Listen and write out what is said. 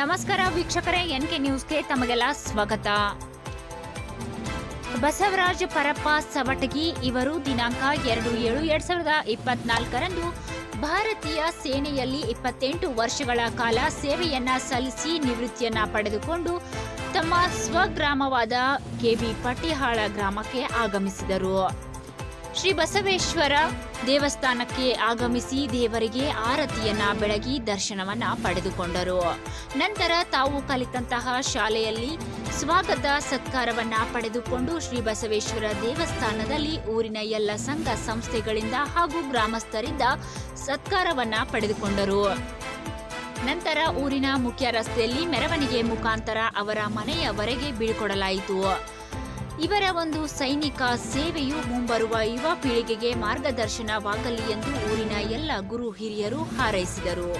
ನಮಸ್ಕಾರ ವೀಕ್ಷಕರೇ N K ನ್ಯೂಸ್ಗೆ ತಮಗೆಲ್ಲ ಸ್ವಾಗತ. ಬಸವರಾಜ ಪರಪ್ಪ ಸವಟಗಿ ಇವರು ದಿನಾಂಕ ಎರಡು ಏಳು ಎರಡ್ ಸಾವಿರದ ಇಪ್ಪತ್ನಾಲ್ಕರಂದು ಭಾರತೀಯ ಸೇನೆಯಲ್ಲಿ ಇಪ್ಪತ್ತೆಂಟು ವರ್ಷಗಳ ಕಾಲ ಸೇವೆಯನ್ನ ಸಲ್ಲಿಸಿ ನಿವೃತ್ತಿಯನ್ನ ಪಡೆದುಕೊಂಡು ತಮ್ಮ ಸ್ವಗ್ರಾಮವಾದ ಕೆಬಿ ಪಟ್ಟಿಹಾಳ ಗ್ರಾಮಕ್ಕೆ ಆಗಮಿಸಿದರು. ಶ್ರೀ ಬಸವೇಶ್ವರ ದೇವಸ್ಥಾನಕ್ಕೆ ಆಗಮಿಸಿ ದೇವರಿಗೆ ಆರತಿಯನ್ನ ಬೆಳಗಿ ದರ್ಶನವನ್ನ ಪಡೆದುಕೊಂಡರು. ನಂತರ ತಾವು ಕಲಿತಂತಹ ಶಾಲೆಯಲ್ಲಿ ಸ್ವಾಗತ ಸತ್ಕಾರವನ್ನ ಪಡೆದುಕೊಂಡು ಶ್ರೀ ಬಸವೇಶ್ವರ ದೇವಸ್ಥಾನದಲ್ಲಿ ಊರಿನ ಎಲ್ಲ ಸಂಘ ಸಂಸ್ಥೆಗಳಿಂದ ಹಾಗೂ ಗ್ರಾಮಸ್ಥರಿಂದ ಸತ್ಕಾರವನ್ನ ಪಡೆದುಕೊಂಡರು. ನಂತರ ಊರಿನ ಮುಖ್ಯ ರಸ್ತೆಯಲ್ಲಿ ಮೆರವಣಿಗೆ ಮುಖಾಂತರ ಅವರ ಮನೆಯವರೆಗೆ ಬೀಳ್ಕೊಡಲಾಯಿತು. ಇವರ ಒಂದು ಸೈನಿಕ ಸೇವೆಯು ಮುಂಬರುವ ಯುವ ಪೀಳಿಗೆಗೆ ಮಾರ್ಗದರ್ಶನವಾಗಲಿ ಎಂದು ಊರಿನ ಎಲ್ಲ ಗುರು ಹಿರಿಯರು ಹಾರೈಸಿದರು.